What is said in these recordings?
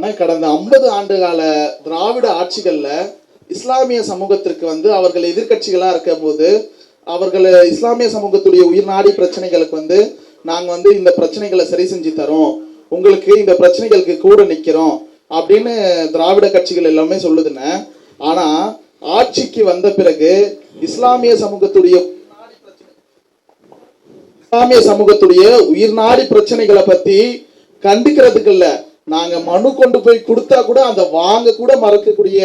ஆனால் கடந்த ஐம்பது ஆண்டு கால திராவிட ஆட்சிகளில் இஸ்லாமிய சமூகத்திற்கு வந்து அவர்கள் எதிர்கட்சிகளாக இருக்கும் போது அவர்கள் இஸ்லாமிய சமூகத்துடைய உயிர்நாடி பிரச்சனைகளுக்கு வந்து நாங்கள் வந்து இந்த பிரச்சனைகளை சரி செஞ்சு தரோம். உங்களுக்கு இந்த பிரச்சனைகளுக்கு கூட நிற்கிறோம் அப்படின்னு திராவிட கட்சிகள் எல்லாமே சொல்லுதுன்னு. ஆனால் ஆட்சிக்கு வந்த பிறகு இஸ்லாமிய சமூகத்துடைய இஸ்லாமிய சமூகத்துடைய உயிர்நாடி பிரச்சனைகளை பற்றி கண்டிக்கிறதுக்கு இல்லை. நாங்க மனு கொண்டு போய் கொடுத்தா கூட அந்த வாங்க கூட மறக்கக்கூடிய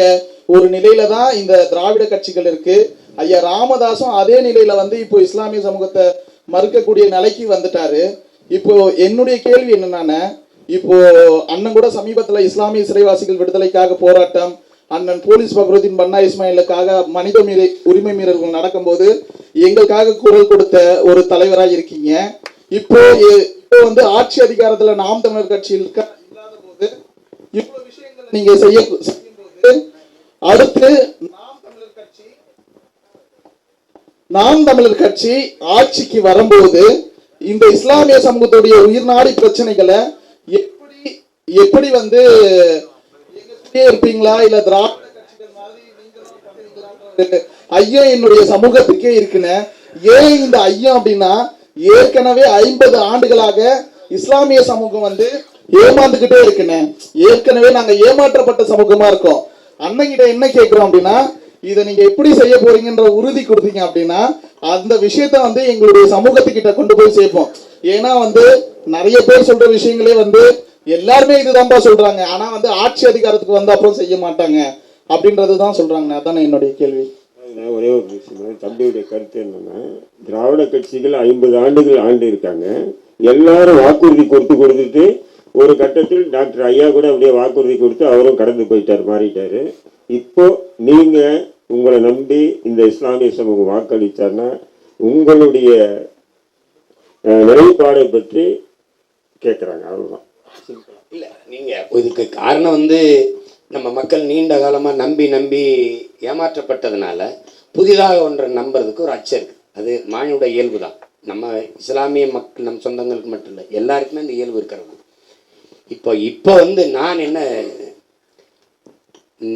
ஒரு நிலையில தான் இந்த திராவிட கட்சிகள் இருக்கு. ஐயா ராமதாசும் அதே நிலையில வந்து இப்போ இஸ்லாமிய சமூகத்தை மறுக்கக்கூடிய நிலைக்கு வந்துட்டாரு. இப்போ என்னுடைய கேள்வி என்னன்னா இப்போ அண்ணன் கூட சமீபத்துல இஸ்லாமிய சிறைவாசிகள் விடுதலைக்காக போராட்டம் அண்ணன் போலீஸ் பக்ருதீன் பன்னா இஸ்மாயிலுக்காக மனித மீறி உரிமை மீறல்கள் நடக்கும்போது எங்களுக்காக குரல் கொடுத்த ஒரு தலைவராக இருக்கீங்க. இப்போ இப்போ வந்து ஆட்சி அதிகாரத்துல நாம் தமிழர் கட்சியில் இருக்க இல்லாத போது இவ்வளவு விஷயங்கள் நீங்க செய்ய அடுத்து நாம் தமிழர் கட்சி ஆட்சிக்கு வரும்போது இந்த இஸ்லாமிய சமூகத்துடைய உயிர்நாடி பிரச்சனைகளை எப்படி எப்படி வந்து இருப்பீங்களா? இல்ல திராவிட ஐயம் என்னுடைய சமூகத்துக்கே இருக்குன்னு. ஏன் இந்த ஐயம் அப்படின்னா ஏற்கனவே ஐம்பது ஆண்டுகளாக இஸ்லாமிய சமூகம் வந்து ஏமாந்துகிட்டே இருக்குன்னு. ஏற்கனவே நாங்க ஏமாற்றப்பட்ட சமூகமா இருக்கோம். அண்ணங்கிட்ட என்ன கேட்கிறோம் அப்படின்னா இதை நீங்க எப்படி செய்ய போறீங்கன்ற உறுதி கொடுத்தீங்க அப்படின்னா அந்த விஷயத்த வந்து எங்களுடைய சமூகத்துக்கிட்ட கொண்டு போய் சேர்ப்போம். ஏன்னா வந்து நிறைய பேர் சொல்ற விஷயங்களே வந்து எல்லாருமே இதுதான்பா சொல்றாங்க. ஆனா வந்து ஆட்சி அதிகாரத்துக்கு வந்த அப்புறம் செய்ய மாட்டாங்க. அப்படின்றது தான் சொல்றாங்க அதான் என்னுடைய கேள்வி. ஒரே ஒரு விஷயம் தம்பியுடைய கருத்து என்னன்னா திராவிட கட்சிகள் ஐம்பது ஆண்டுகள் ஆண்டு இருக்காங்க. எல்லாரும் வாக்குறுதி கொடுத்து கொடுத்துட்டு ஒரு கட்டத்தில் டாக்டர் ஐயா கூட அப்படியே வாக்குறுதி கொடுத்து அவரும் கடந்து போயிட்டார் மாறிட்டாரு. இப்போ நீங்க உங்களை நம்பி இந்த இஸ்லாமிய சமூகம் வாக்களித்தார்னா உங்களுடைய நிலைப்பாடை பற்றி கேட்குறாங்க அவ்வளோதான் இல்லை நீங்கள் இதுக்கு காரணம் வந்து நம்ம மக்கள் நீண்ட காலமாக நம்பி நம்பி ஏமாற்றப்பட்டதுனால புதிதாக ஒன்றை நம்புறதுக்கு ஒரு அச்சம் இருக்குது அது மானியோட இயல்பு தான் நம்ம இஸ்லாமிய மக்கள் நம் சொந்தங்களுக்கு மட்டும் இல்லை எல்லாருக்குமே அந்த இயல்பு இருக்கிறது. இப்போ இப்போ வந்து நான் என்ன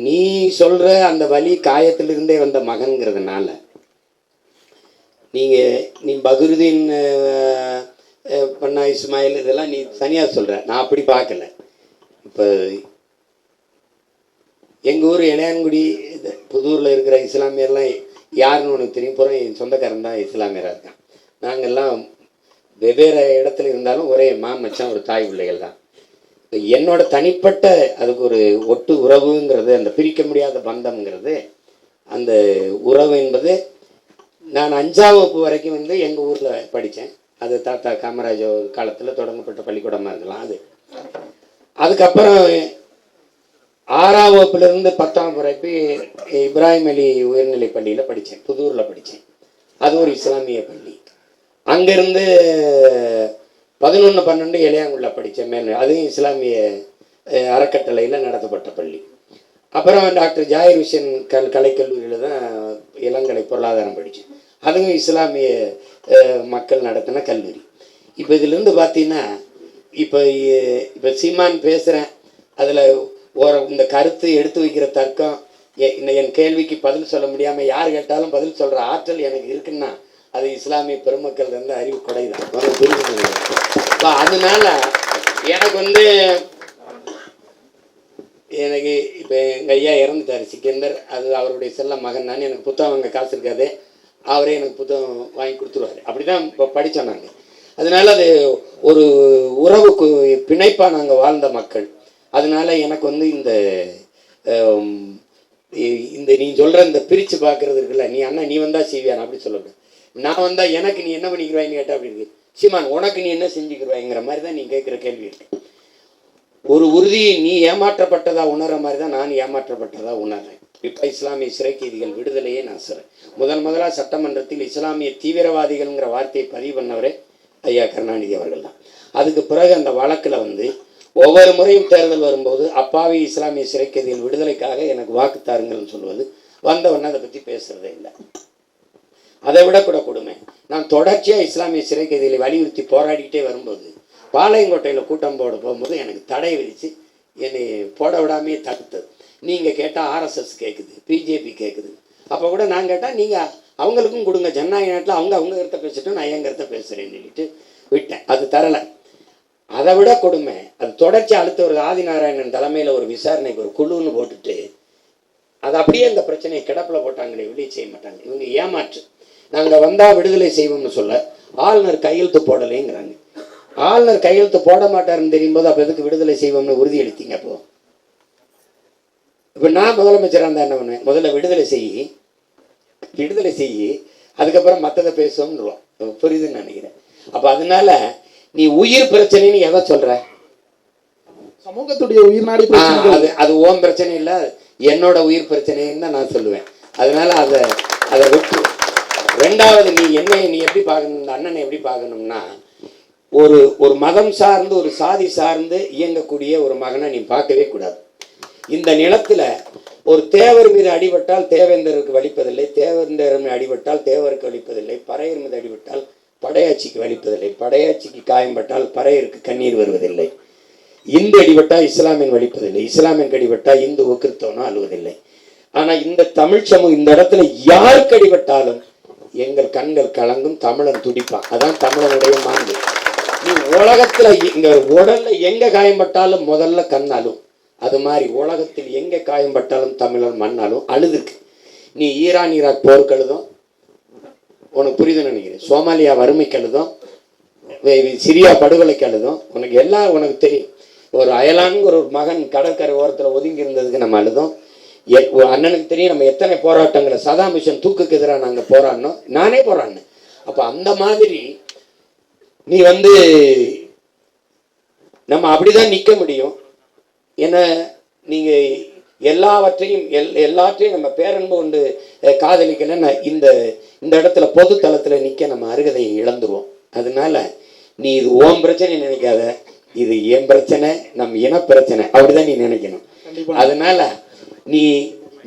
நீ சொல்கிற அந்த வலி காயத்திலிருந்தே வந்த மகன்கிறதுனால நீங்கள் நீ பக்ருதீன் பண்ணா இஸ்மாயில் இதெல்லாம் நீ தனியாக சொல்கிற நான் அப்படி பார்க்கல. இப்போ எங்கள் ஊர் இளையான்குடி இது புதூரில் இருக்கிற இஸ்லாமியர்லாம் யாருன்னு உனக்கு தெரியும்? போகிறோம் என் சொந்தக்காரன் தான் இஸ்லாமியராக இருக்கான். நாங்கள்லாம் வெவ்வேறு இடத்துல இருந்தாலும் ஒரே மாமச்சான் ஒரு தாய் பிள்ளைகள் தான். என்னோட தனிப்பட்ட அதுக்கு ஒரு ஒட்டு உறவுங்கிறது அந்த பிரிக்க முடியாத பந்தம்ங்கிறது அந்த உறவு என்பது நான் அஞ்சாம் வகுப்பு வரைக்கும் வந்து எங்கள் ஊரில் படித்தேன் அது தாத்தா காமராஜ் காலத்தில் தொடங்கப்பட்ட பள்ளிக்கூடமாக இருக்கலாம் அது. அதுக்கப்புறம் ஆறாம் வகுப்புலேருந்து பத்தாம் வரைக்கும் இப்ராஹிம் அலி உயர்நிலை பள்ளியில் படித்தேன் புதூரில் படித்தேன் அது ஒரு இஸ்லாமிய பள்ளி. அங்கேருந்து பதினொன்று பன்னெண்டு இளையாங்குள்ள படித்தேன் மேல் அதுவும் இஸ்லாமிய அறக்கட்டளையில் நடத்தப்பட்ட பள்ளி. அப்புறம் டாக்டர் ஜாகிர் ஹுசேன் கல் கலைக்கல்லூரியில் தான் இளங்கலை பொருளாதாரம் படித்தேன் அதுவும் இஸ்லாமிய மக்கள் நடத்தின கல்லூரி. இப்போ இதுலேருந்து பார்த்தீங்கன்னா இப்போ இப்போ சீமான் பேசுகிறேன் அதில் ஒரு இந்த கருத்து எடுத்து வைக்கிற தர்க்கம் எ- என் கேள்விக்கு பதில் சொல்ல முடியாமல் யார் கேட்டாலும் பதில் சொல்கிற ஆற்றல் எனக்கு இருக்குன்னா அது இஸ்லாமிய பெருமக்கள் வந்து அறிவு கொடைதான் முதல்ல இப்போ அதனால எனக்கு வந்து எனக்கு இப்போ எங்கள் ஐயா இறந்துட்டார் சிக்கந்தர். அது அவருடைய செல்ல மகன். நான் எனக்கு புத்தகம் அங்கே காசு இருக்காது. அவரே எனக்கு புத்தகம் வாங்கி கொடுத்துருவாரு. அப்படி தான் இப்போ படித்தோம் நாங்கள் அதனால அது ஒரு உறவுக்கு பிணைப்பாக நாங்கள் வாழ்ந்த மக்கள். அதனால எனக்கு வந்து இந்த இந்த நீ சொல்கிற இந்த பிரித்து பார்க்கறது இருக்குல்ல நீ அண்ணா நீ வந்தால் செய்வியா அப்படி சொல்லக்கூடாது நான் வந்தால் எனக்கு நீ என்ன பண்ணிக்கிறாய்ன்னு கேட்டால் அப்படி இருக்கு. சீமான் உனக்கு நீ என்ன செஞ்சுக்கிறாய்ங்கிற மாதிரி தான் நீ கேட்குற கேள்வி இருக்கு. ஒரு உறுதியை நீ ஏமாற்றப்பட்டதா உணர்ற மாதிரி தான் நான் ஏமாற்றப்பட்டதா உணர்றேன். இப்போ இஸ்லாமிய சிறை கைதிகள் விடுதலையே நான் சொல்கிறேன் முதல் முதலாக சட்டமன்றத்தில் இஸ்லாமிய தீவிரவாதிகள்ங்கிற வார்த்தையை பதிவு பண்ணவரே ஐயா கருணாநிதி அவர்கள் தான். அதுக்கு பிறகு அந்த வழக்கில் வந்து ஒவ்வொரு முறையும் தேர்தல் வரும்போது அப்பாவி இஸ்லாமிய சிறை கைதிகள் விடுதலைக்காக எனக்கு வாக்கு தாருங்கள்னு சொல்வது. வந்தவொடனே அதை பற்றி பேசுகிறதே இல்லை. அதை விட கூட கொடுமை. நான் தொடர்ச்சியாக இஸ்லாமிய சிறை கைதிகளை வலியுறுத்தி போராடிக்கிட்டே வரும்போது பாளையங்கோட்டையில் கூட்டம் போட போகும்போது எனக்கு தடை விதித்து என்னை போட விடாமே தடுத்தது. நீங்கள் கேட்டால் ஆர்எஸ்எஸ் கேட்குது பிஜேபி கேட்குது அப்போ கூட நான் கேட்டால் நீங்கள் அவங்களுக்கும் கொடுங்க ஜனநாயக நாட்டில் அவங்க அவங்க கருத்தை பேசிட்டு நான் என் கருத்தை பேசுகிறேன்னு சொல்லிட்டு விட்டேன். அது தரலை. அதை விட கொடுமை அது தொடர்ச்சி அடுத்த ஒரு ஆதிநாராயணன் தலைமையில் ஒரு விசாரணைக்கு ஒரு குழுன்னு போட்டுட்டு அது அப்படியே அந்த பிரச்சனையை கிடப்பில் போட்டாங்களே வெளியே செய்ய மாட்டாங்க. இவங்க ஏமாற்று. நாங்கள் வந்தால் விடுதலை செய்வோம்னு சொல்ல ஆளுநர் கையெழுத்து போடலைங்கிறாங்க. ஆளுநர் கையெழுத்து போட மாட்டாருன்னு தெரியும் போது அப்போ எதுக்கு விடுதலை செய்வோம்னு உறுதியளித்தீங்க அப்போ? இப்போ நான் முதலமைச்சராக இருந்தால் என்ன பண்ணுவேன்? முதல்ல விடுதலை செய் விடுதலை செய் அதுக்கப்புறம் மற்றதை பேசுவோம்னுருவோம் புரியுதுன்னு நினைக்கிறேன். அப்போ அதனால நீ உயிர் பிரச்சனைன்னு எதை சொல்ற? சமூகத்துடைய ஆ, பிரச்சனைகள். அது அது ஓம் பிரச்சனை இல்லை என்னோட உயிர் பிரச்சனைன்னு தான் நான் சொல்லுவேன். அதனால அதை அதை விட்டு ரெண்டாவது நீ என்னை நீ எப்படி பார்க்கணும்? இந்த அண்ணனை எப்படி பார்க்கணும்னா ஒரு ஒரு மதம் சார்ந்து ஒரு சாதி சார்ந்து இயங்கக்கூடிய ஒரு மகனை நீ பார்க்கவே கூடாது. இந்த நிலத்தில் ஒரு தேவர் மீது அடிபட்டால் தேவேந்தருக்கு வலிப்பதில்லை தேவேந்தர் மீது அடிபட்டால் தேவருக்கு வலிப்பதில்லை பறையர் மீது அடிபட்டால் படையாட்சிக்கு வலிப்பதில்லை படையாட்சிக்கு காயம்பட்டால் பறையருக்கு கண்ணீர் வருவதில்லை. இந்து அடிபட்டால் இஸ்லாமின் வலிப்பதில்லை இஸ்லாமின் அடிபட்டால் இந்து கிறிஸ்தவனோ அழுவதில்லை. ஆனால் இந்த தமிழ் சமூகம் இந்த இடத்துல யாருக்கு அடிபட்டாலும் எங்கள் கண்கள் கலங்கும் தமிழன் துடிப்பான். அதான் தமிழனுடைய மாண்பு. நீ உலகத்துல இங்க உடல்ல எங்க காயம்பட்டாலும் முதல்ல கண்ணாலும். அது மாதிரி உலகத்தில் எங்க காயம்பட்டாலும் தமிழன் மண்ணாலும் அழுதுக்கு நீ ஈரான் ஈராக் போருக்கு அழுதும். உனக்கு புரியுதுன்னு நினைக்கிறேன். சோமாலியா வறுமைக்கு அழுதும். சிரியா படுகொலைக்கு அழுதும். உனக்கு எல்லாம் உனக்கு தெரியும். ஒரு அயலான்ங்கிற ஒரு மகன் கடற்கரை ஓரத்தில் ஒதுங்கி இருந்ததுக்கு நம்ம அழுதோம். அண்ணனுக்கு தெரியும் நம்ம எத்தனை போராட்டங்களை சதாம் மிஷன் தூக்குக்கு எதிராக நாங்கள் போராடினோம். நானே போராடினேன். அப்போ அந்த மாதிரி நீ வந்து நம்ம அப்படிதான் நிற்க முடியும். ஏன்னா நீங்கள் எல்லாவற்றையும் எல் எல்லாற்றையும் நம்ம பேரன்பு கொண்டு காதலிக்கலைன்னா இந்த இந்த இடத்துல பொது தளத்தில் நிற்க நம்ம அருகதையை இழந்துருவோம். அதனால நீ இது ஓம் பிரச்சனை நினைக்காத. இது என் பிரச்சனை நம் இன பிரச்சனை. அப்படிதான் நீ நினைக்கணும். அதனால நீ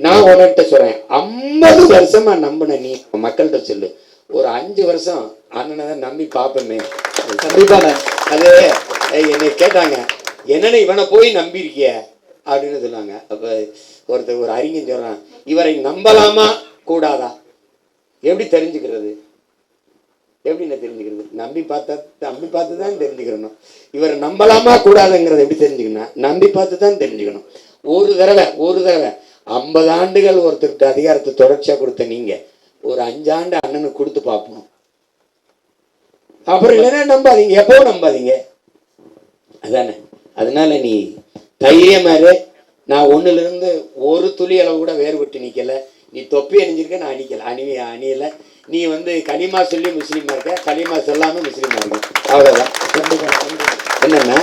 நான் உன்கிட்ட சொல்றேன். ஐம்பது வருஷமா நம்பின நீ மக்கள்கிட்ட சொல்லு. ஒரு அஞ்சு வருஷம் அண்ணனை தான் நம்பி பார்ப்போமே கண்டிப்பாண்ணே அது என்னை கேட்டாங்க. என்னன்னு இவனை போய் நம்பியிருக்கிய? அப்படின்னு சொன்னாங்க. அப்போ ஒருத்தர் ஒரு அறிஞன் சொல்றான். இவரை நம்பலாமா? கூடாதா? எப்படி தெரிஞ்சுக்கிறது? எப்படி நான் தெரிஞ்சுக்கிறது? நம்பி பார்த்தா நம்பி பார்த்து தான் தெரிஞ்சுக்கணும் இவரை நம்பலாமா? கூடாதுங்கிறத எப்படி தெரிஞ்சுக்கணும்? நம்பி பார்த்து தான் தெரிஞ்சுக்கணும். ஒரு தடவை ஒரு தடவை. ஐம்பது ஆண்டுகள் ஒருத்தருக்கு அதிகாரத்தை தொடர்ச்சியாக கொடுத்த நீங்க. ஒரு அஞ்சாண்டு அண்ணனுக்கு கொடுத்து பார்ப்போம் அப்புறம் இல்லைன்னா நம்பாதீங்க. எப்போ நம்பாதீங்க? அதானே. அதனால நீ தைரியமாரு நான் ஒன்றுலேருந்து இருந்து ஒரு துளி அளவு கூட வேறுபட்டு நிற்கலை நீ தொப்பி அணிஞ்சிருக்க நான் அணிக்கல. அணி அணியலை. நீ வந்து கனிமா சொல்லி முஸ்லீமாக இருக்க. கனிமா சொல்லாமல் முஸ்லீமாக இருக்க. அவ்வளோதான் என்னென்னா